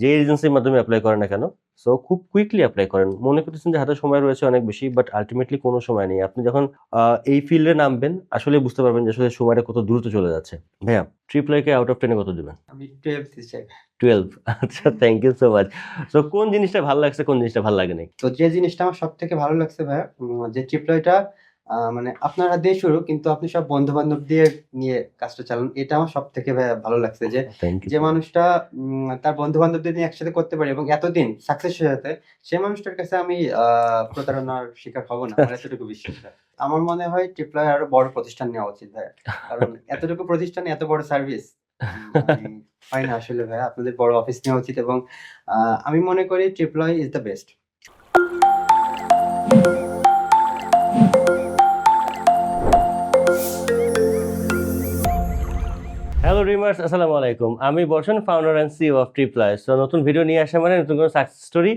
যে এজেন্সির মাধ্যমে অ্যাপ্লাই করেন না কেন? সো খুব কুইকলি অ্যাপ্লাই করেন। মনে করতেছেন যে হাতে সময় রয়েছে অনেক বেশি বাট আলটিমেটলি কোনো সময় নেই। আপনি যখন এই ফিল্ডে নামবেন আসলে বুঝতে পারবেন যে আসলে সময়টা কত দ্রুত চলে যাচ্ছে। ভাইয়া ট্রিপলয়কে আউট অফ টেনে কত দেবেন? আমি টুয়েলভ টুয়েলভ আচ্ছা thank you so much so কোন জিনিসটা ভালো লাগছে কোন জিনিসটা ভালো লাগে নাই তো যে জিনিসটা আমার সব থেকে ভালো লাগছে ভাইয়া যে ট্রিপলয়টা মানে আপনারা দিয়ে শুরু কিন্তু আপনি সব বন্ধু বান্ধব দিয়ে নিয়ে কাজটা চালান। এটা আমার সব থেকে ভালো লাগছে যে যে মানুষটা তার বন্ধু বান্ধবদের নিয়ে একসাথে করতে পারে এবং এতদিন সাকসেস হয়ে যেতে সে মানুষটার কাছে আমি প্রতারণার শিকার হব না। আমার এতটুকু বিশ্বাস আমার মনে হয় ট্রিপলয় আরও বড় প্রতিষ্ঠান নেওয়া উচিত ভাই কারণ এতটুকু প্রতিষ্ঠান এত বড় সার্ভিস হয় না আসলে ভাই আপনাদের বড় অফিস নেওয়া উচিত এবং আহ, আমি মনে করি Triploy is the best hello রিমার্স আসসালামু আলাইকুম আমি Barshan founder and CEO of Triply so নতুন ভিডিও নিয়ে আসা মানে নতুন কোনো সাকসেস স্টোরি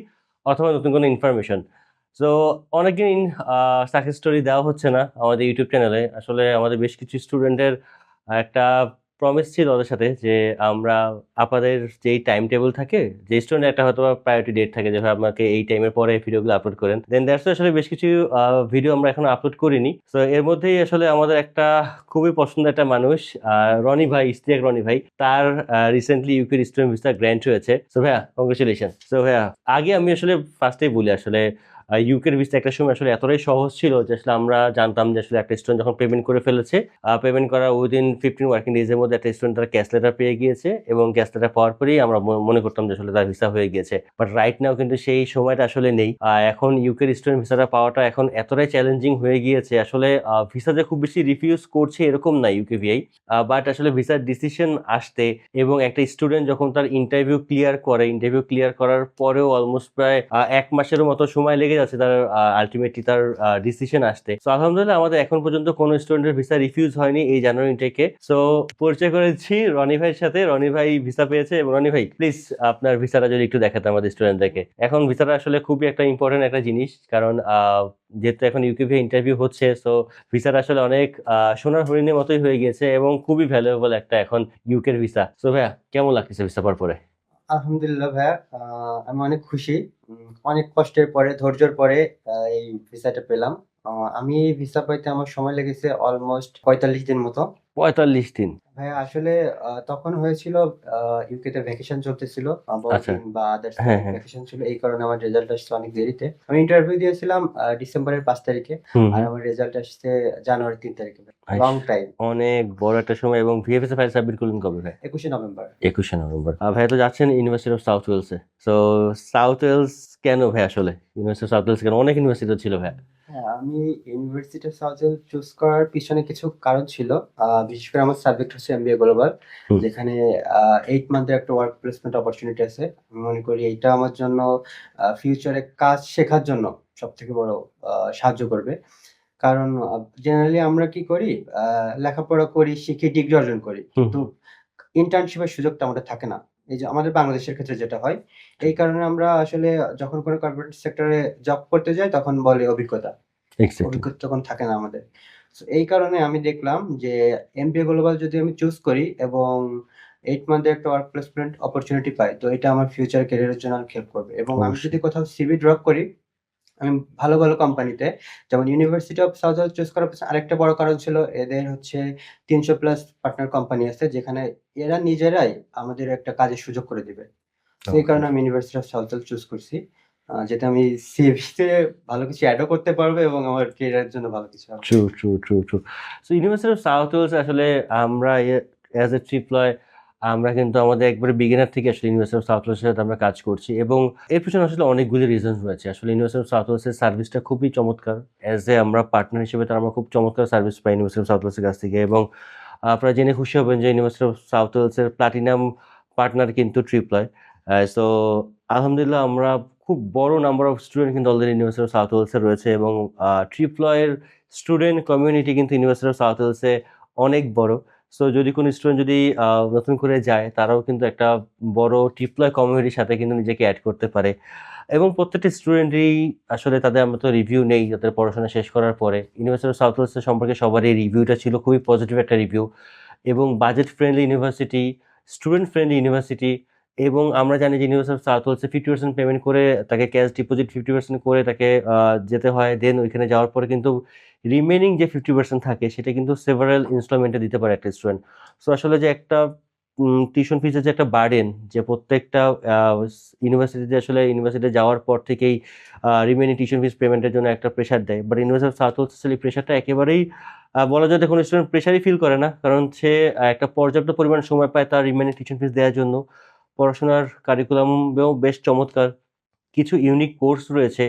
অথবা নতুন কোনো ইনফরমেশন সো অনেকদিন সাকসেস স্টোরি দেওয়া হচ্ছে না আমাদের ইউটিউব চ্যানেলে আসলে আমাদের বেশ কিছু স্টুডেন্টের একটা প্রমিস ছিল ওদের সাথে যে আমরা আপনাদের যেই টাইম টেবিল থাকে, যে স্টুডেন্ট একটা হয়তো প্রায়োরিটি ডেট থাকে যে আপনাকে এই টাইমের পরে ভিডিওগুলো আপলোড করেন। দেন দ্যাটস আসলে বেশ কিছু ভিডিও আমরা এখনও আপলোড করিনি। তো এর মধ্যেই আসলে আমাদের একটা খুবই পছন্দের একটা মানুষ রনি ভাই, ইস্তিয়াক রনি ভাই, তার recently UK student visa grant হয়েছে। সো ভাইয়া কংগ্রেচুলেশন সো ভাইয়া, আগে আমি আসলে ফার্স্টেই বলি আসলে ইউকের ভিসা একটা সময় আসলে এতটাই সহজ ছিল যে আসলে আমরা জানতাম যে আসলে একটা স্টুডেন্ট যখন পেমেন্ট করে ফেলেছে পেমেন্ট করার উইদিন ফিফটিন ওয়ার্কিং ডেজের মধ্যে একটা স্টুডেন্ট তারা ক্যাশ লেটার পেয়ে গিয়েছে এবং ক্যাশ লেটার পাওয়ার পরেই আমরা মনে করতাম যে আসলে তার ভিসা হয়ে গিয়েছে। বাট রাইট নাও কিন্তু সেই সময়টা আসলে নেই। এখন ইউকের স্টুডেন্ট ভিসাটা পাওয়াটা এখন এতটাই চ্যালেঞ্জিং হয়ে গিয়েছে। আসলে ভিসা যে খুব বেশি রিফিউজ করছে এরকম না ইউকে ভিআই বাট আসলে ভিসার ডিসিশন আসতে এবং একটা স্টুডেন্ট যখন তার ইন্টারভিউ ক্লিয়ার করে ইন্টারভিউ ক্লিয়ার করার পরেও অলমোস্ট প্রায় এক মাসের মতো সময় লেগে যাচ্ছে তার আলটিমেটলি তার ডিসিশন আসতে। তো আলহামদুলিল্লাহ আমাদের এখন পর্যন্ত কোনো স্টুডেন্টের ভিসা রিফিউজ হয়নি এই জানুয়ারি ইনটেকে সো পরিচয় করেছি রনি ভাইয়ের সাথে। রনি ভাই ভিসা পেয়েছে এবং রনি ভাই প্লিজ আপনার ভিসাটা যদি একটু দেখাতে আমাদের স্টুডেন্টদেরকে এখন ভিসাটা আসলে খুবই একটা ইম্পর্টেন্ট একটা জিনিস কারণ যেহেতু এখন ইউকিভি ইন্টারভিউ হচ্ছে সো ভিসাটা আসলে অনেক সোনার হরিণের মতোই হয়ে গিয়েছে এবং খুবই ভ্যালুয়েবল একটা এখন ইউকের ভিসা সো ভাইয়া, কেমন লাগতেছে ভিসা পাওয়ার পরে? আলহামদুলিল্লাহ ভাইয়া আমি অনেক খুশি। অনেক কষ্টের পরে, ধৈর্যের পরে এই ভিসাটা পেলাম। আমি এই ভিসা পাইতে আমার সময় লেগেছে অলমোস্ট পঁয়তাল্লিশ দিন মতো। পঁয়তাল্লিশ দিন। ভাইয়া আসলে তখন হয়েছিল ইউকে তে ভ্যাকেশন চলতেছিল। বা আদার্স। ভ্যাকেশন ছিল এই কারণে আমার রেজাল্ট আসছে অনেক দেরিতে। আমি ইন্টারভিউ দিয়েছিলাম ডিসেম্বরের পাঁচ তারিখে আর আমার রেজাল্ট আসছে জানুয়ারি তিন তারিখে লং টাইম অনেক বড় একটা সময় এবং ভিএফএস ফাইল সাবমিট করলেন কবে ভাই? একুশে নভেম্বর। একুশে নভেম্বর। আর ভাই তো যাচ্ছেন ইউনিভার্সিটি অফ সাউথ ওয়েলসে সো সাউথ ওয়েলস কেন ভাই আসলে? ইউনিভার্সিটি অফ সাউথ ওয়েলস কেন? অনেক ইউনিভার্সিটি ছিল ভাই। হ্যাঁ আমি ইউনিভার্সিটি অফ চুজ করার পিছনে কিছু কারণ ছিল। বিশেষ করে আমার সাবজেক্ট হচ্ছে এমবিএ গ্লোবাল যেখানে এইট মান্থের একটা ওয়ার্ক প্লেসমেন্ট অপরচুনিটি আছে। আমি মনে করি এইটা আমার জন্য ফিউচারে কাজ শেখার জন্য সব থেকে বড় সাহায্য করবে। কারণ জেনারেলি আমরা কি করি লেখাপড়া করি শিখি ডিগ্রি অর্জন করি। কিন্তু ইন্টার্নশিপের সুযোগটা আমাদের থাকে না। এই যে আমাদের বাংলাদেশের ক্ষেত্রে যেটা হয় এই কারণে আমরা আসলে যখন কোনো কর্পোরেট সেক্টরে জব করতে যাই তখন বলে অভিজ্ঞতা। অভিজ্ঞতা তখন থাকে না আমাদের। এই কারণে আমি দেখলাম যে এমবিএ গ্লোবাল যদি আমি চুজ করি এবং এইট মান্থে একটা ওয়ার্ক প্লেসমেন্ট অপরচুনিটি পাই তো এটা আমার ফিউচার ক্যারিয়ারের জন্য হেল্প করবে। এবং আমি যদি কোথাও সিভি ড্রপ করি আমি ভালো ভালো কোম্পানিতে যেমন ইউনিভার্সিটি অফ সাউথ চুজ করার পিছনে আরেকটা বড় কারণ ছিল এদের হচ্ছে তিনশো প্লাস পার্টনার কোম্পানি আছে যেখানে এরা নিজেরাই আমাদের একটা কাজের সুযোগ করে দিবে। এই কারণে আমি ইউনিভার্সিটি অফ সাউথ চুজ করছি যেটা আমি সিভিতে ভালো কিছু অ্যাডও করতে পারব এবং আমার ক্যারিয়ারের জন্য ভালো কিছু true true true true so university of south আসলে আমরা অ্যাজ এ ট্রিপ্লয় আমরা কিন্তু আমাদের একবারে বিগিনার থেকে আসলে ইউনিভার্সিটি অফ সাউথ সাথে আমরা কাজ করছি এবং এর পিছনে আসলে অনেকগুলি রিজনস রয়েছে। আসলে ইউনিভার্সিটি সাউথ সার্ভিসটা খুবই চমৎকার। অ্যাজ এ আমরা পার্টনার হিসেবে তার আমরা খুব চমৎকার সার্ভিস পাই ইউনিভার্সিটি সাউথ কাছ থেকে এবং আপনারা জেনে খুশি হবেন যে ইউনিভার্সিটি অফ সাউথ ওয়েলসের প্লাটিনাম পার্টনার কিন্তু ট্রিপ্লয় সো আলহামদুলিল্লাহ আমরা খুব বড় নাম্বার অফ স্টুডেন্ট কিন্তু অলরেডি ইউনিভার্সিটি অফ সাউথ ওয়েলসে রয়েছে এবং ট্রিপ্লয়ের স্টুডেন্ট কমিউনিটি কিন্তু ইউনিভার্সিটি অফ সাউথ ওয়েলসে অনেক বড়। সো যদি কোনো স্টুডেন্ট যদি নতুন করে যায়, তারাও কিন্তু একটা বড় টিপ্লয় কমিউনিটির সাথে কিন্তু নিজেকে অ্যাড করতে পারে। এবং প্রত্যেকটি স্টুডেন্টই আসলে তাদের আমরা তো রিভিউ নেই, তাদের পড়াশোনা শেষ করার পরে। ইউনিভার্সিটি অফ সাউথ ওয়েস্টের সম্পর্কে সবারই রিভিউটা ছিল, খুবই পজিটিভ একটা রিভিউ এবং budget friendly university student friendly university এবং আমরা জানি যে ইউনিভার্সাল সাউথ হলসে ফিফটি পার্সেন্ট পেমেন্ট করে তাকে ক্যাশ ডিপোজিট ফিফটি পার্সেন্ট করে তাকে যেতে হয় দেন ওইখানে যাওয়ার পরে কিন্তু রিমেনিং যে ফিফটি পার্সেন্ট থাকে সেটা কিন্তু সেভারাল ইনস্টলমেন্টে দিতে পারে একটা স্টুডেন্ট সো আসলে যে একটা টিউশন ফিজের যে একটা বার্ডেন যে প্রত্যেকটা ইউনিভার্সিটিতে আসলে ইউনিভার্সিটিতে যাওয়ার পর থেকেই রিমেনিং টিউশন ফিজ পেমেন্টের জন্য একটা প্রেশার দেয়। বাট ইউনিভার্সাল সাউথ হলস আসলে প্রেশারটা একেবারেই বলা যায় কোনো স্টুডেন্ট প্রেশারই ফিল করে না। কারণ সে একটা পর্যাপ্ত পরিমাণ সময় পায় তার রিমেনিং টিউশন ফিজ দেওয়ার জন্য। পড়াশোনার কারিকুলামও বেশ চমৎকার। কিছু ইউনিক কোর্স রয়েছে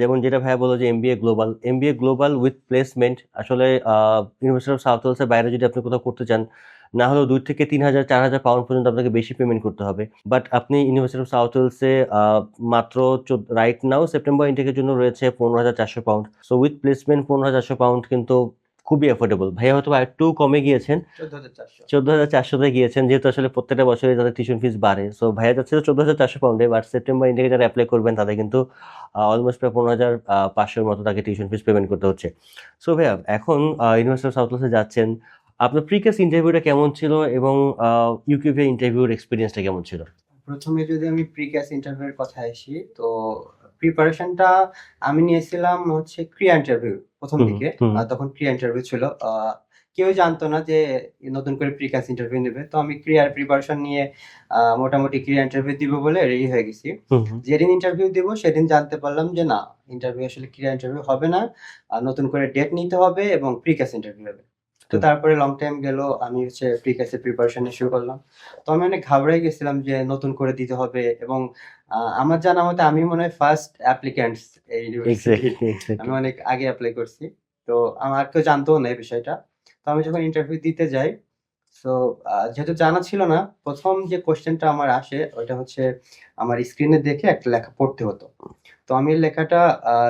যেমন যেটা ভাইয়া বলো যে MBA global MBA global with placement আসলে ইউনিভার্সিটি অফ সাউথ ওয়েলসের বাইরে যদি আপনি কোথাও করতে চান, না হলেও দুই থেকে তিন হাজার, চার হাজার পাউন্ড পর্যন্ত আপনাকে বেশি পেমেন্ট করতে হবে। বাট আপনি ইউনিভার্সিটি অফ সাউথ ওয়েলসে মাত্র রাইট নাও সেপ্টেম্বর ইন্টেকের জন্য রয়েছে পনেরো হাজার চারশো পাউন্ড সো উইথ প্লেসমেন্ট পনেরো হাজার চারশো পাউন্ড কিন্তু খুবই অ্যাফোর্ডেবল ভাইয়া হয়তো একটু কমে গিয়েছেন। চোদ্দ হাজার চারশো। চোদ্দ চারশোতে গিয়েছেন যেহেতু আসলে প্রত্যেকটা বছরে তাদের টিউশন ফিস বাড়ে। সো ভাইয়া যাচ্ছে চোদ্দ হাজার চারশো পাউন্ডে বাট সেপ্টেম্বর ইন্ডিয়াকে যারা অ্যাপ্লাই করবেন তাদের কিন্তু অলমোস্ট প্রায় পনেরো হাজার পাঁচশোর মতো তাকে টিউশন ফিস পেমেন্ট করতে হচ্ছে। সো ভাইয়া এখন ইউনিভার্সিটি অফ সাউথ ওয়েলসে যাচ্ছেন। আপনার প্রিকেস ইন্টারভিউটা কেমন ছিল এবং ইউকিউভি ইন্টারভিউর এক্সপিরিয়েন্সটা কেমন ছিল? প্রথমে যদি আমি প্রি ক্যাস ইন্টারভিউয়ের কথা আসি তো প্রিপারেশনটা আমি নিয়েছিলাম হচ্ছে ক্রিয়া ইন্টারভিউ প্রথম দিকে। তখন ক্রিয়া ইন্টারভিউ ছিল। কেউ জানতো না যে নতুন করে প্রি ক্যাস ইন্টারভিউ নেবে। তো আমি ক্রিয়ার প্রিপারেশন নিয়ে মোটামুটি ক্রিয়া ইন্টারভিউ দিব বলে রেডি হয়ে গেছি। যেদিন ইন্টারভিউ দিব সেদিন জানতে পারলাম যে না ইন্টারভিউ আসলে ক্রিয়া ইন্টারভিউ হবে না। নতুন করে ডেট নিতে হবে এবং প্রি ক্যাস ইন্টারভিউ হবে। তো তারপরে লং টাইম গেল আমি হচ্ছে প্রি ক্যাসের প্রিপারেশন শুরু করলাম। তো আমি অনেক ঘাবড়াই গেছিলাম যে নতুন করে দিতে হবে এবং আমার জানা মতে আমি মনে হয় ফার্স্ট অ্যাপ্লিক্যান্টস এই আমি অনেক আগে অ্যাপ্লাই করছি। তো আমার কেউ জানতো না এই বিষয়টা। তো আমি যখন ইন্টারভিউ দিতে যাই সো যেহেতু জানা ছিল না প্রথম যে কোশ্চেনটা আমার আসে ওটা হচ্ছে আমার স্ক্রিনে দেখে একটা লেখা পড়তে হতো। তো আমি লেখাটা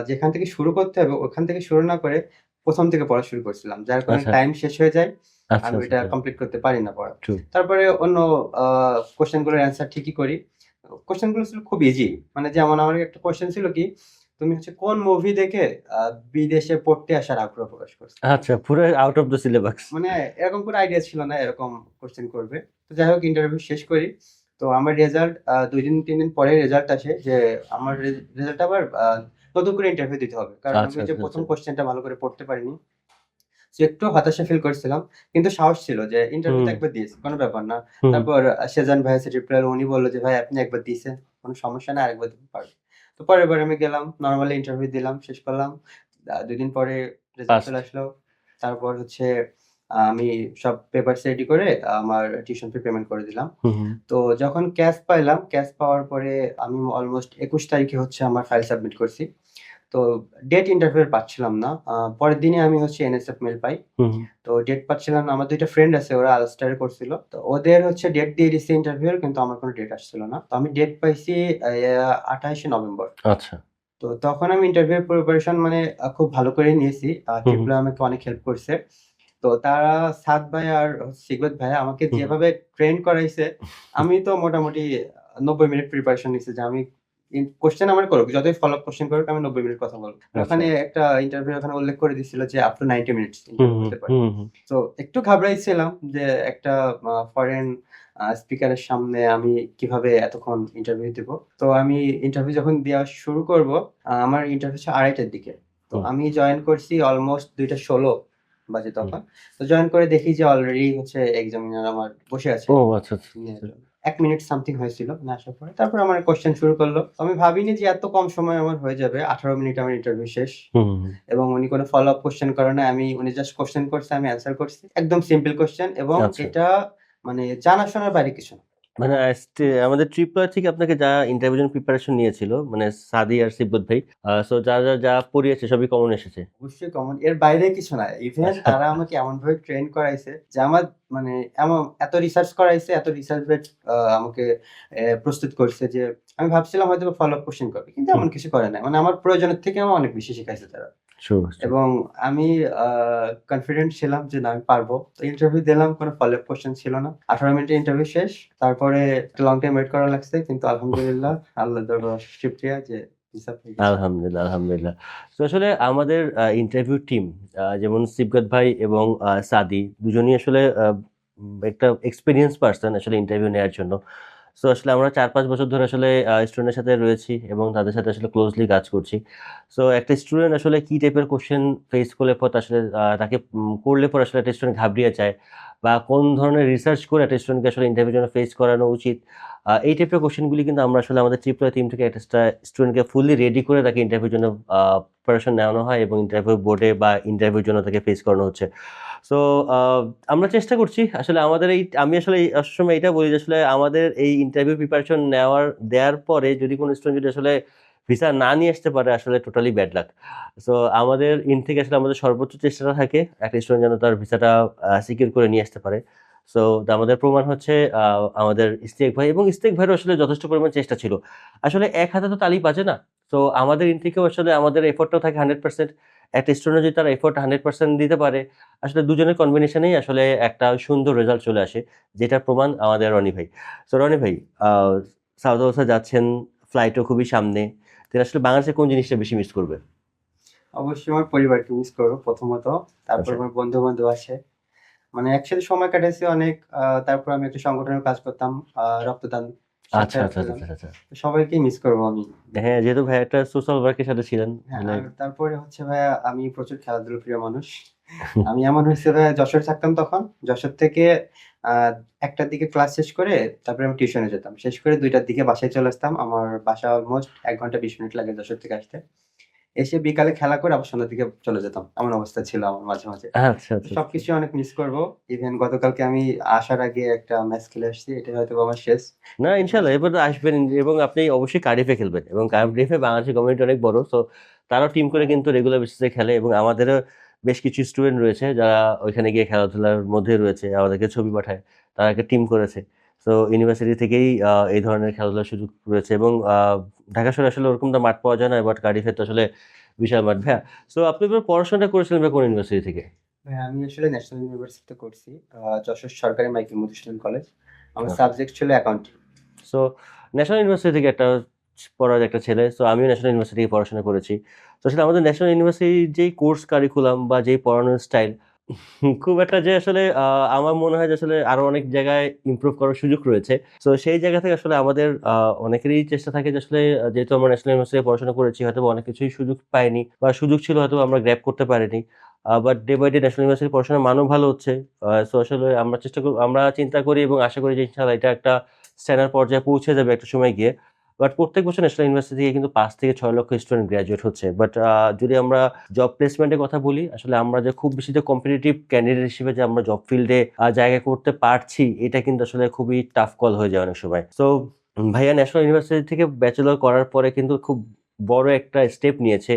যেখান থেকে শুরু করতে হবে ওখান থেকে শুরু না করে প্রথম থেকে পড়া শুরু করছিলাম যার কারণে আচ্ছা। টাইম শেষ হয়ে যায় আচ্ছা আমি ওইটা কমপ্লিট করতে পারি না পড়া। তারপরে অন্য কোশ্চেনগুলোর অ্যান্সার ঠিকই করি। কোশ্চেনগুলো ছিল খুব ইজি মানে যেমন আমার একটা কোশ্চেন ছিল কি তুমি হচ্ছে কোন মুভি দেখে বিদেশে পড়তে আসার আগ্রহ প্রকাশ করছ? আচ্ছা পুরো আউট অফ দ্য সিলেবাস মানে এরকম কোনো আইডিয়া ছিল না এরকম কোশ্চেন করবে। তো যাই হোক ইন্টারভিউ শেষ করি। তো আমার রেজাল্ট দুই দিন তিন দিন পরে রেজাল্ট আসে যে আমার রেজাল্ট আবার নতুন করে ইন্টারভিউ দিতে হবে? কারণ আমি আচ্ছা, যে আচ্ছা, প্রথম আচ্ছা। কোশ্চেনটা ভালো করে পড়তে পারিনি। একটু হতাশা ফিল করছিলাম কিন্তু সাহস ছিল যে ইন্টারভিউ। একবার দিয়েছি কোনো ব্যাপার না। তারপর সেজান ভাই এসে রিপ্লাই উনি বলল যে ভাই আপনি একবার দিয়েছেন কোনো সমস্যা না আরেকবার দিতে পারবেন তো পরের বার আমি গেলাম নর্মালি ইন্টারভিউ দিলাম শেষ করলাম। দুই দিন পরে রেজাল্ট চলে আসলো। তারপর হচ্ছে আমি সব পেপার রেডি করে আমার টিউশন ফি পেমেন্ট করে দিলাম। তো যখন ক্যাশ পাইলাম ক্যাশ পাওয়ার পরে আমি অলমোস্ট একুশ তারিখে হচ্ছে আমার ফাইল সাবমিট করছি। তো ডেট ইন্টারভিউ পাচ্ছিলাম না। পরের দিনে আমি হচ্ছে এনএসএফ মেল পাই। তো ডেট পাচ্ছিলাম না আমার দুইটা ফ্রেন্ড আছে ওরা আলস্টারে করছিল। তো ওদের হচ্ছে ডেট দিয়ে দিচ্ছে ইন্টারভিউ কিন্তু আমার কোনো ডেট আসছিল না। তো আমি ডেট পাইছি আঠাশে নভেম্বর। আচ্ছা। তো তখন আমি ইন্টারভিউ প্রিপারেশন মানে খুব ভালো করে নিয়েছি। হুম। আমাকে অনেক হেল্প করছে। তো তারা সাদ ভাই আর সিগত ভাই আমাকে যেভাবে ট্রেন করাইছে আমি তো মোটামুটি নব্বই মিনিট প্রিপারেশন নিয়েছি যে আমি কোশ্চেন আমার করুক যতই ফলো আপ কোশ্চেন করুক আমি নব্বই মিনিট কথা বলব। আচ্ছা। ওখানে একটা ইন্টারভিউ ওখানে উল্লেখ করে দিছিল যে আপ টু নাইনটি মিনিটস। তো একটু ঘাবড়াইছিলাম যে একটা ফরেন স্পিকারের সামনে আমি কীভাবে এতক্ষণ ইন্টারভিউ দেব। তো আমি ইন্টারভিউ যখন দেওয়া শুরু করব আমার ইন্টারভিউ হচ্ছে আড়াইটার দিকে। তো আমি জয়েন করছি অলমোস্ট দুইটা ষোলো বাজে তখন। তো জয়েন করে দেখি যে অলরেডি হচ্ছে এক্সামিনার আমার বসে আছে। ও আচ্ছা এক মিনিট সামথিং হয়েছিল না আসার পরে। তারপর আমার কোয়েশ্চেন শুরু করল। আমি ভাবিনি যে এত কম সময় আমার হয়ে যাবে। আঠারো মিনিট আমার ইন্টারভিউ শেষ। এবং উনি কোনো ফলো আপ কোয়েশ্চেন করে না আমি উনি জাস্ট কোয়েশ্চেন করছে আমি অ্যান্সার করছি। একদম সিম্পল কোয়েশ্চেন এবং আচ্ছা। এটা মানে জানাশোনার বাইরে কিছু না। মানে আমাদের ট্রিপলা থেকে আপনাকে যা ইন্টারভিউ প্রিপারেশন নিয়েছিল মানে সাদি আর সিব্বত ভাই সো যা যা যা পড়িয়েছে সবই কমন এসেছে অবশ্যই কমন এর বাইরে কিছু না ইভেন আচ্ছা। তারা আমাকে এমন ভাবে ট্রেন করাইছে যে আমার মানে এমন এত রিসার্চ করাইছে এত রিসার্চ বেড আমাকে প্রস্তুত করছে যে আমি ভাবছিলাম হয়তো ফলো আপ কোশ্চেন করবে কিন্তু এমন কিছু করে না মানে আমার প্রয়োজনের থেকে আমার অনেক বেশি শিখাইছে তারা. এবং আমি কনফিডেন্ট ছিলাম যে না আমি পারব। তো ইন্টারভিউ দিলাম কোনো ফলো আপ কোশ্চেন ছিল না। আঠারো মিনিটের ইন্টারভিউ শেষ। তারপরে লং টাইম ওয়েট করা লাগছে কিন্তু আলহামদুলিল্লাহ আল্লাহ দরবার শুক্রিয়া যে। আলহামদুলিল্লাহ আলহামদুলিল্লাহ। তো আসলে আমাদের ইন্টারভিউ টিম যেমন সিবগত ভাই এবং সাদি দুজনই আসলে একটা এক্সপিরিয়েন্স পার্সন আসলে ইন্টারভিউ নেওয়ার জন্য। সো আসলে আমরা চার পাঁচ বছর ধরে আসলে স্টুডেন্টের সাথে রয়েছি এবং তাদের সাথে আসলে ক্লোজলি কাজ করছি। সো একটা স্টুডেন্ট আসলে কী টাইপের কোশ্চেন ফেস করলে পর আসলে তাকে করলে পর আসলে একটা স্টুডেন্ট ঘাবড়িয়ে যায় বা কোন ধরনের রিসার্চ করে একটা স্টুডেন্টকে আসলে ইন্টারভিউ জন্য ফেস করানো উচিত এই টাইপের কোশ্চেনগুলি কিন্তু আমরা আসলে আমাদের ট্রিপল টিম থেকে একটা স্টুডেন্টকে ফুললি রেডি করে তাকে ইন্টারভিউর জন্য প্রিপারেশন নেওয়ানো হয় এবং ইন্টারভিউ বোর্ডে বা ইন্টারভিউর জন্য তাকে ফেস করানো হচ্ছে। সো আমরা চেষ্টা করছি। আসলে আমাদের এই, আমি আসলে সবসময় এটা বলি যে আসলে আমাদের এই ইন্টারভিউ প্রিপারেশন নেওয়ার, দেওয়ার পরে যদি কোনো স্টুডেন্ট যদি আসলে ভিসা না নিয়ে আসতে পারে, আসলে টোটালি ব্যাড লাক সো আমাদের ইন থেকে আসলে আমাদের সর্বোচ্চ চেষ্টাটা থাকে, একটা স্টুডেন্ট যেন তার ভিসাটা সিকিউর করে নিয়ে আসতে পারে। সো আমাদের প্রমাণ হচ্ছে আমাদের ইস্তেক ভাই এবং ইস্তেক ভাইয়েরও আসলে যথেষ্ট পরিমাণ চেষ্টা ছিল। আসলে এক হাতে তো তালি বাজে না। তো আমাদের ইন থেকেও আসলে আমাদের এফোর্টটাও থাকে হান্ড্রেড পার্সেন্ট একটা স্টুডেন্ট যদি তার এফোর্ট হান্ড্রেড পার্সেন্ট দিতে পারে আসলে দুজনের কম্বিনেশনেই আসলে একটা সুন্দর রেজাল্ট চলে আসে যেটার প্রমাণ আমাদের রনি ভাই। সো রনি ভাই সাউথ আফ্রিকা যাচ্ছেন ফ্লাইটও খুবই সামনে। তিনি আসলে বাংলাদেশে কোন জিনিসটা বেশি মিস করবে? অবশ্যই আমার পরিবারকে মিস করব প্রথমত। তারপর আচ্ছা। আমার বন্ধু বান্ধব আছে। মানে একসাথে সময় কাটাইছি অনেক তারপর আমি একটা সংগঠনের কাজ করতাম রক্তদান আচ্ছা আচ্ছা আচ্ছা আচ্ছা তো মিস করব আমি। হ্যাঁ যেহেতু ভাই একটা সোশ্যাল ওয়ার্কের সাথে ছিলেন হ্যাঁ, মানে তারপরে হচ্ছে ভাইয়া আমি প্রচুর খেলাধুলো প্রিয় মানুষ। আমি এমন হয়েছে ভাইয়া যশোর থাকতাম তখন। যশোর থেকে একটার দিকে ক্লাস শেষ করে তারপরে আমি টিউশনে যেতাম। শেষ করে দুইটার দিকে বাসায় চলে আসতাম। আমার বাসা অলমোস্ট এক ঘণ্টা বিশ মিনিট লাগে যশোর থেকে আসতে। এসে বিকালে খেলা করে আবার সন্ধ্যার দিকে চলে যেতাম। এমন অবস্থা ছিল আমার মাঝে মাঝে। আচ্ছা আচ্ছা। সবকিছু অনেক মিস করব। ইভেন গতকালকে আমি আসার আগে একটা ম্যাচ খেলে আসছি এটা হয়তো আমার শেষ। না ইনশাল্লাহ এবার আসবেন। এবং আপনি অবশ্যই কার্ডিফে খেলবেন। এবং কার্ডিফে বাংলাদেশের কমিউনিটি অনেক বড় তো তারাও টিম করে কিন্তু রেগুলার বেসিসে খেলে এবং আমাদেরও বেশ কিছু স্টুডেন্ট রয়েছে যারা ওইখানে গিয়ে খেলাধুলার মধ্যে রয়েছে আমাদেরকে ছবি পাঠায় তারা একটা টিম করেছে। তো ইউনিভার্সিটি থেকেই এই ধরনের খেলাধুলার সুযোগ রয়েছে এবং ঢাকা শহরে আসলে ওরকমটা মাঠ পাওয়া যায় না বাট কার্ডিফে তো আসলে বিশাল মাঠ। ভাইয়া সো আপনি এবার পড়াশোনাটা করেছিলেন বা কোন ইউনিভার্সিটি থেকে? আমি আসলে ন্যাশনাল ইউনিভার্সিটিতে করছি যশোর সরকারি মাইকেল মধুসূদন কলেজ আমার আচ্ছা। সাবজেক্ট ছিল অ্যাকাউন্টিং সো ন্যাশনাল ইউনিভার্সিটি থেকে একটা পড়ার একটা ছেলে সো আমিও ন্যাশনাল ইউনিভার্সিটি থেকে পড়াশোনা করেছি। তো আসলে আমাদের ন্যাশনাল ইউনিভার্সিটির যেই কোর্স কারিকুলাম বা যেই পড়ানোর স্টাইল খুব একটা যে আসলে আমার মনে হয় যে আসলে আরও অনেক জায়গায় ইমপ্রুভ করার সুযোগ রয়েছে। তো সেই জায়গা থেকে আসলে আমাদের অনেকেরই চেষ্টা থাকে যে আসলে যেহেতু আমরা ন্যাশনাল ইউনিভার্সিটি পড়াশোনা করেছি হয়তো অনেক কিছুই সুযোগ পাইনি বা সুযোগ ছিল হয়তো আমরা গ্র্যাপ করতে পারিনি। But day by day national university পড়াশোনার মানও ভালো হচ্ছে। সো আসলে আমরা চেষ্টা আমরা চিন্তা করি এবং আশা করি যে ইনশাআল্লাহ এটা একটা স্ট্যান্ডার্ড পর্যায়ে পৌঁছে যাবে একটা সময় গিয়ে। বাট প্রত্যেক বছর ন্যাশনাল ইউনিভার্সিটি থেকে কিন্তু পাঁচ থেকে ছয় লক্ষ স্টুডেন্ট গ্রাজুয়েট হচ্ছে। বাট যদি আমরা জব প্লেসমেন্টের কথা বলি আসলে আমরা যে খুব বেশি যে কম্পিটিটিভ ক্যান্ডিডেট হিসেবে যে আমরা জব ফিল্ডে জায়গা করতে পারছি এটা কিন্তু আসলে খুবই টাফ কল হয়ে যায় অনেক সময়। সো ভাইয়া ন্যাশনাল ইউনিভার্সিটি থেকে ব্যাচেলর করার পরে কিন্তু খুব বড় একটা স্টেপ নিয়েছে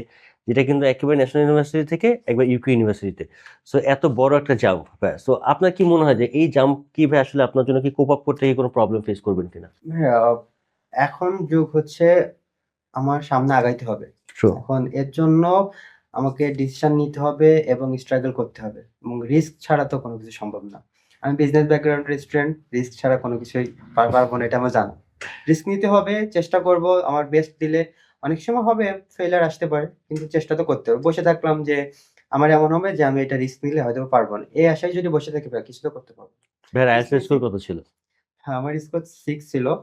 যেটা কিন্তু একেবারে ন্যাশনাল ইউনিভার্সিটি থেকে একবার ইউকে ইউনিভার্সিটিতে সো এত বড় একটা জাম্প ভাই সো আপনার কি মনে হয় যে এই জাম্প কি ভাই আসলে আপনার জন্য কি কোপ আপ করতে গিয়ে কোনো প্রবলেম ফেস করবেন কিনা? আহ, এখন যুগ হচ্ছে আমার সামনে আগাইতে হবে। এখন এর জন্য আমাকে ডিসিশন নিতে হবে এবং স্ট্রাগল করতে হবে এবং রিস্ক ছাড়া তো কোনো কিছু সম্ভব না। আমি বিজনেস ব্যাকগ্রাউন্ডের স্টুডেন্ট রিস্ক ছাড়া কোনো কিছুই পার- পারব না এটা আমার জানা। রিস্ক নিতে হবে চেষ্টা করব আমার বেস্ট দিলে অনেক সময় হবে ফেলার আসতে পারে কিন্তু চেষ্টা তো করতে হবে। বসে থাকলাম যে আমার এমন হবে যে আমি এটা রিস্ক নিলে হয়তো পারব না। এই আশায় যদি বসে থাকি কিছু তো করতে পারব। ভাই আইএলটিএস স্কোর কত ছিল? হ্যাঁ আমার স্কোর সিক্স ছিল।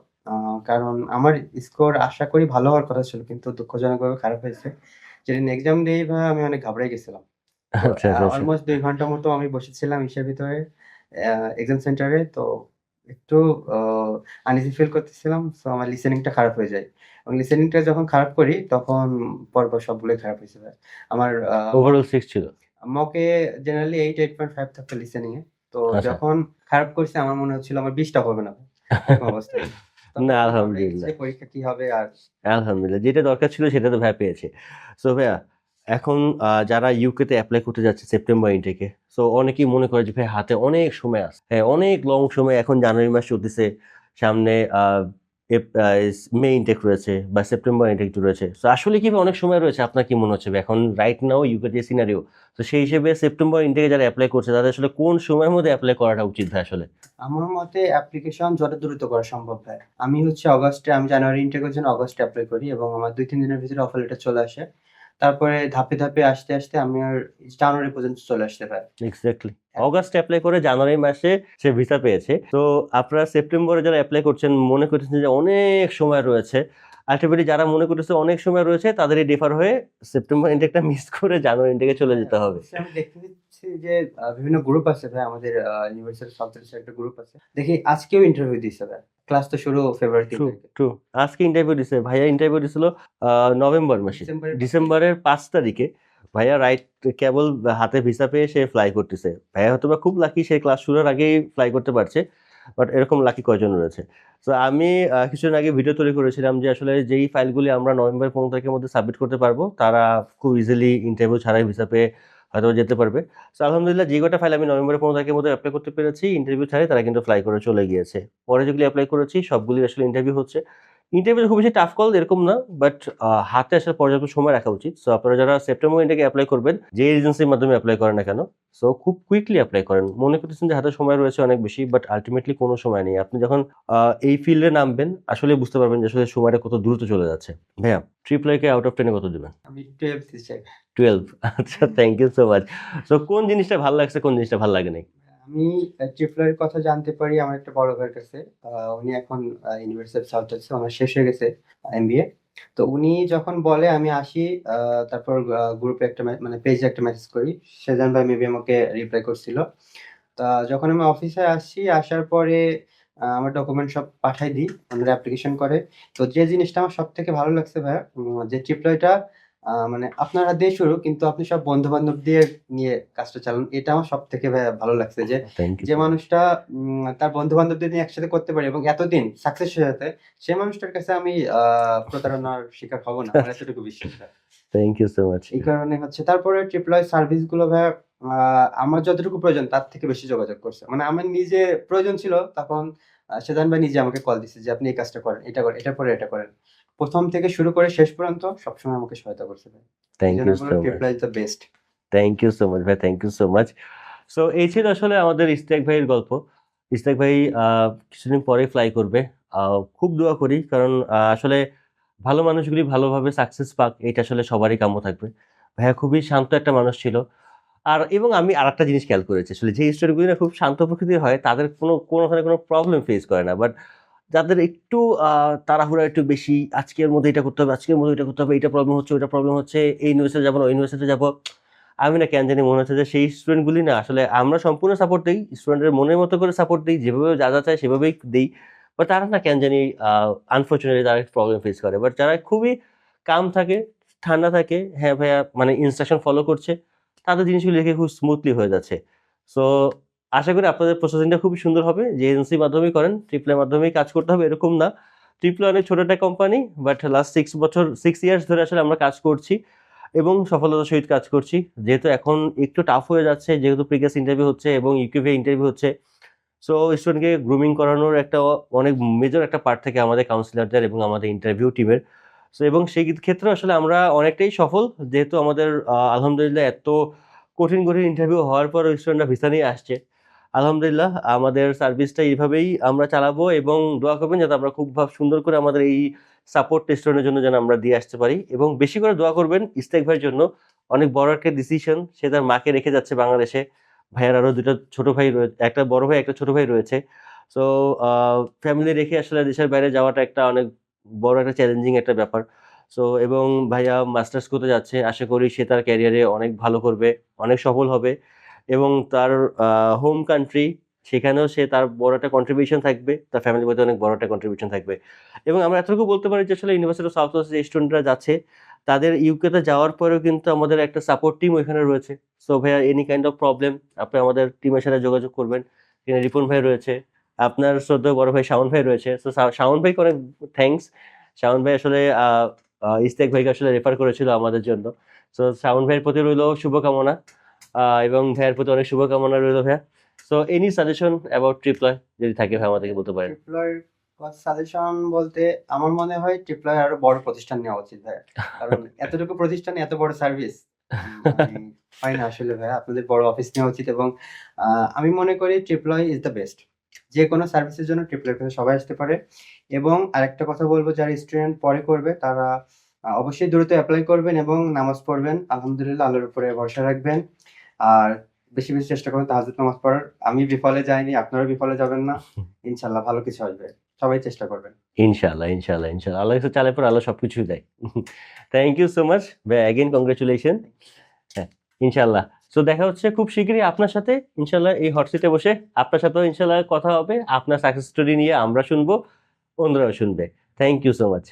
কারণ আমার স্কোর আশা করি ভালো হওয়ার কথা ছিল কিন্তু দুঃখজনকভাবে খারাপ হয়েছে। যেদিন এক্সাম দিয়ে ভাই আমি অনেক ঘাবড়ে গেছিলাম। আচ্ছা আচ্ছা আচ্ছা। অলমোস্ট দুই ঘণ্টা মতো আমি বসেছিলাম ইসের ভিতরে এক্সাম সেন্টারে তো একটু আনইজি ফিল করতেছিলাম তো আমার লিসেনিংটা খারাপ হয়ে যায়। এবং লিসেনিংটা যখন খারাপ করি তখন পরপর সবগুলোই খারাপ হয়েছে আমার ওভারঅল সিক্স ছিল? মকে generally eight eight point five থাকতো লিসেনিং এ। তো আচ্ছা। যখন খারাপ করছে আমার মনে হচ্ছিল আমার বিশটা হবে না। অবস্থা। না, আলহামদুলিল্লাহ। পরীক্ষা কি হবে আর আলহামদুলিল্লাহ যেটা দরকার ছিল সেটা তো ভাই পেয়েছে সো ভাইয়া এখন আহ, যারা ইউকেতে অ্যাপ্লাই করতে যাচ্ছে সেপ্টেম্বর ইনটেকে সো অনেকেই মনে করে যে ভাই হাতে অনেক সময় আছে হ্যাঁ অনেক লং সময় এখন জানুয়ারি মাস চলতেছে সামনে মে ইনটেক রয়েছে বা সেপ্টেম্বর ইনটেক রয়েছে। সো আসলে কি অনেক সময় রয়েছে, আপনার কি মনে হচ্ছে এখন রাইট নাও ইউকে যে সিনারিও তো সেই হিসেবে সেপ্টেম্বর ইনটেকে যারা অ্যাপ্লাই করছে, তাদের আসলে কোন সময়ের মধ্যে অ্যাপ্লাই করাটা উচিত হয় আসলে? আমার মতে অ্যাপ্লিকেশন যত দ্রুত করা সম্ভব হয় আমি হচ্ছে অগস্টে আমি জানুয়ারি ইনটেকের জন্য অগস্টে অ্যাপ্লাই করি এবং আমার দুই, তিন দিনের ভিতরে অফার লেটার চলে আসে। তারপরে ধাপে ধাপে আসতে আসতে আমি আর জানুয়ারি পর্যন্ত চলে আসতে পারি। এক্স্যাক্টলি অগাস্ট অ্যাপ্লাই করে জানুয়ারি মাসে সে ভিসা পেয়েছে। তো আপনারা সেপ্টেম্বরে যারা অ্যাপ্লাই করছেন মনে করছেন যে অনেক সময় রয়েছে। আলটিমেটলি যারা মনে করতেছে অনেক সময় রয়েছে তাদেরই ডিফার হয়ে সেপ্টেম্বর ইনটেকটা মিস করে জানুয়ারি ইনটেকে চলে যেতে হবে। আমি দেখতে দিচ্ছি যে বিভিন্ন গ্রুপ আছে ভাই আমাদের ইউনিভার্সিটি সফটওয়্যার একটা গ্রুপ আছে। দেখি আজকেও ইন্টারভিউ দিচ্ছে ভাই। ক্লাস তো শুরু ফেব্রুয়ারি ট্রু আজকে ইন্টারভিউ দিছে ভাইয়া ইন্টারভিউ দিছিল নভেম্বর মাসে। ডিসেম্বরের ডিসেম্বরের পাঁচ তারিখে ভাইয়া রাইট কেবল হাতে ভিসা পেয়ে সে ফ্লাই করতেছে। ভাইয়া হয়তো খুব লাকি সে ক্লাস শুরুর আগেই ফ্লাই করতে পারছে বাট এরকম লাকি কয়জন রয়েছে? তো আমি কিছুদিন আগে ভিডিও তৈরি করেছিলাম যে আসলে যেই ফাইলগুলি আমরা নভেম্বর পনেরো তারিখের মধ্যে সাবমিট করতে পারব তারা খুব ইজিলি ইন্টারভিউ ছাড়াই ভিসা পেয়ে হয়তো যেতে পারবে। তো আলহামদুলিল্লাহ, যে কটা ফাইল আমি নভেম্বর পনেরো তারিখের মধ্যে অ্যাপ্লাই করতে পেরেছি ইন্টারভিউ ছাড়াই তারা কিন্তু ফ্লাই করে চলে গিয়েছে। পরে যেগুলি অ্যাপ্লাই করেছি সবগুলি আসলে ইন্টারভিউ হচ্ছে। ইন্টারভিউ খুব বেশি টাফ কল এরকম না বাট হাতে আসার পর্যাপ্ত সময় রাখা উচিত। সো আপনারা যারা সেপ্টেম্বর ইন্টাকে অ্যাপ্লাই করবেন যে এজেন্সির মাধ্যমে অ্যাপ্লাই করেন না কেন সো খুব কুইকলি অ্যাপ্লাই করেন। মনে করতেছেন যে হাতে সময় রয়েছে অনেক বেশি বাট আলটিমেটলি কোনো সময় নেই। আপনি যখন এই ফিল্ডে নামবেন আসলে বুঝতে পারবেন যে আসলে সময়টা কত দ্রুত চলে যাচ্ছে। ভাইয়া ট্রিপলাইকে আউট অফ টেনে কত দেবেন? আমি টুয়েলভ টুয়েলভ আচ্ছা thank you so much so কোন জিনিসটা ভালো লাগছে কোন জিনিসটা ভালো লাগে নাই আমি ট্রিপলার কথা জানতে পারি আমার একটা বড় ভাইয়ের কাছে। উনি এখন ইউনিভার্সিটি সাউথ আছে ওনার শেষ হয়ে গেছে এমবিএ তো উনি যখন বলে আমি আসি তারপর গ্রুপে একটা মানে পেজে একটা মেসেজ করি, সেজান ভাই মেবি আমাকে রিপ্লাই করছিল। তা যখন আমি অফিসে আসি, আসার পরে আমার ডকুমেন্ট সব পাঠাই দিই ওনারা অ্যাপ্লিকেশন করে। তো যে জিনিসটা আমার সব থেকে ভালো লাগছে ভাইয়া যে ট্রিপলয়টা মানে আপনারা দিয়ে শুরু কিন্তু আপনি সব বন্ধু বান্ধব দিয়ে নিয়ে কাজটা চালান। এটা আমার সব থেকে ভালো লাগছে যে যে মানুষটা তার বন্ধু বান্ধবদের নিয়ে একসাথে করতে পারে এবং এতদিন সাকসেস হয়ে যেতে সেই মানুষটার কাছে আমি প্রতারণার শিকার হব না। আমার এতটুকু বিশ্বাস থ্যাংক ইউ সো মাচ এই কারণে হচ্ছে তারপরে ট্রিপলয় সার্ভিসগুলো ভাই আমার যতটুকু প্রয়োজন তার থেকে বেশি যোগাযোগ করছে। মানে আমার নিজে প্রয়োজন ছিল তখন সেদান ভাই নিজে আমাকে কল দিচ্ছে যে আপনি এই কাজটা করেন এটা করেন এটা পরে এটা করেন। প্রথম থেকে শুরু করে শেষ পর্যন্ত সবসময় আমাকে সহায়তা করছে thank you so much the best thank you so much ভাই thank you so much so এই ছিল আসলে আমাদের ইস্তেক ভাইয়ের গল্প। ইস্তেক ভাই কিছুদিন পরে ফ্লাই করবে। খুব দোয়া করি কারণ আসলে ভালো মানুষগুলি ভালোভাবে সাকসেস পাক এটা আসলে সবারই কাম্য থাকবে। ভাইয়া খুবই শান্ত একটা মানুষ ছিল। আর এবং আমি আর একটা জিনিস খেয়াল করেছি আসলে যে স্টোরিগুলি খুব শান্ত প্রকৃতির হয় তাদের কোনো কোনোখানে কোনো প্রবলেম ফেস করে না। বাট যাদের একটু তাড়াহুড়া একটু বেশি, আজকের মধ্যে এটা করতে হবে, আজকের মধ্যে এটা করতে হবে, এটা প্রবলেম হচ্ছে, ওইটা প্রবলেম হচ্ছে, এই ইউনিভার্সিটি যাব ওই ইউনিভার্সিটি যাব। আমি না কেন জানি মনে হচ্ছে যে সেই স্টুডেন্টগুলি না, আসলে আমরা সম্পূর্ণ সাপোর্ট দিই স্টুডেন্টের মনের মতো করে সাপোর্ট দিই, যেভাবে যা যা চায় সেভাবেই দিই। বাট তারা না কেন জানি আনফর্চুনেটলি তারা প্রবলেম ফেস করে। বাট যারা খুবই কাম থাকে, ঠান্ডা থাকে হ্যাঁ ভাইয়া মানে ইনস্ট্রাকশন ফলো করছে, তাদের জিনিসগুলি দেখে খুব স্মুথলি হয়ে যাচ্ছে। সো আশা করি আপনাদের প্রসেসিংটা খুবই সুন্দর হবে। যে এজেন্সির মাধ্যমেই করেন ট্রিপলের মাধ্যমেই কাজ করতে হবে, এরকম না। ট্রিপলে অনেক ছোট একটা কোম্পানি বাট লাস্ট সিক্স বছর সিক্স ইয়ার্স ধরে আসলে আমরা কাজ করছি এবং সফলতার সহিত কাজ করছি। যেহেতু এখন একটু টাফ হয়ে যাচ্ছে, যেহেতু প্রিভিয়াস ইন্টারভিউ হচ্ছে এবং ইউকিভি ইন্টারভিউ হচ্ছে। সো স্টুডেন্টকে গ্রুমিং করানোর একটা অনেক মেজর একটা পার্ট থাকে আমাদের কাউন্সিলরদের এবং আমাদের ইন্টারভিউ টিমের সো এবং সেই ক্ষেত্রে আসলে আমরা অনেকটাই সফল। যেহেতু আমাদের আলহামদুলিল্লাহ এত কঠিন কঠিন ইন্টারভিউ হওয়ার পর স্টুডেন্টরা ভিসা নিয়ে আসছে। আলহামদুলিল্লাহ, আমাদের সার্ভিসটা এইভাবেই আমরা চালাবো এবং দোয়া করবেন যাতে আমরা খুব ভাব সুন্দর করে আমাদের এই সাপোর্ট স্টুডেন্টের জন্য যেন আমরা দিয়ে আসতে পারি এবং বেশি করে দোয়া করবেন ইস্তেক ভাইয়ের জন্য। অনেক বড় একটা ডিসিশন সে তার মাকে রেখে যাচ্ছে বাংলাদেশে। ভাইয়ের আরও দুটো ছোট ভাই রয়েছে একটা বড় ভাই, একটা ছোট ভাই রয়েছে। সো ফ্যামিলি রেখে আসলে দেশের বাইরে যাওয়াটা একটা অনেক বড় একটা চ্যালেঞ্জিং একটা ব্যাপার। সো এবং ভাইয়া মাস্টার্স করতে যাচ্ছে। আশা করি সে তার ক্যারিয়ারে অনেক ভালো করবে, অনেক সফল হবে। এবং তার হোম কান্ট্রি সেখানেও সে তার বড় একটা কন্ট্রিবিউশন থাকবে, তার ফ্যামিলির মধ্যে অনেক বড় একটা কন্ট্রিবিউশন থাকবে। এবং আমরা এতটুকু বলতে পারি যে আসলে ইউনিভার্সিটি অফ সাউথ ওয়েস্ট স্টুডেন্টরা যাচ্ছে, তাদের ইউকেতে যাওয়ার পরেও কিন্তু আমাদের একটা সাপোর্ট টিম ওইখানে রয়েছে। সো ভাইয়া এনি কাইন্ড অফ প্রবলেম আপনি আমাদের টিমের সাথে যোগাযোগ করবেন। এখানে রিপন ভাই রয়েছে, আপনার শ্রদ্ধেয় বড় ভাই শাওন ভাই রয়েছে। সো শাওন ভাইকে অনেক থ্যাঙ্কস শাওন ভাই আসলে ইস্তেক ভাইকে আসলে রেফার করেছিল আমাদের জন্য। সো শাওন ভাইয়ের প্রতি রইল শুভকামনা। এবং ভাইয়ের প্রতি অনেক শুভকামনা রইল ভাইয়া। সো এনি সাজেশন অ্যাবাউট ট্রিপলয় যদি থাকে ভাই আমাদেরকে বলতে পারেন? সাজেশন বলতে আমার মনে হয় ট্রিপলয় আরও বড় প্রতিষ্ঠান নেওয়া উচিত ভাই কারণ এতটুকু প্রতিষ্ঠানে এত বড় সার্ভিস হয় না আসলে ভাই আপনাদের বড় অফিস নেওয়া উচিত এবং আমি মনে করি ট্রিপলয় ইজ দ্য বেস্ট যে কোনো সার্ভিসের জন্য ট্রিপলয়ের কাছে সবাই আসতে পারে এবং আরেকটা কথা বলব যারা স্টুডেন্ট পরে করবে তারা অবশ্যই দ্রুত অ্যাপ্লাই করবেন এবং নামাজ পড়বেন। আলহামদুলিল্লাহ আল্লাহর উপরে ভরসা রাখবেন। আর বেশি বেশি চেষ্টা করুন তাহাজুদ নামাজ পড়ার। আমি বিফলে যাইনি আপনারা বিফলে যাবেন না। ইনশাল্লাহ ভালো কিছু আসবে। সবাই চেষ্টা করবেন। ইনশাল্লাহ ইনশাল্লাহ ইনশাল্লাহ। আল্লাহ কাছে চালে পর আল্লাহ সব কিছুই দেয় thank you so much again congratulation হ্যাঁ ইনশাল্লাহ। সো দেখা হচ্ছে খুব শীঘ্রই আপনার সাথে। ইনশাল্লাহ এই হট সিটে বসে আপনার সাথেও ইনশাল্লাহ কথা হবে। আপনার সাকসেস স্টোরি নিয়ে আমরা শুনব অন্যরাও শুনবে। Thank you so much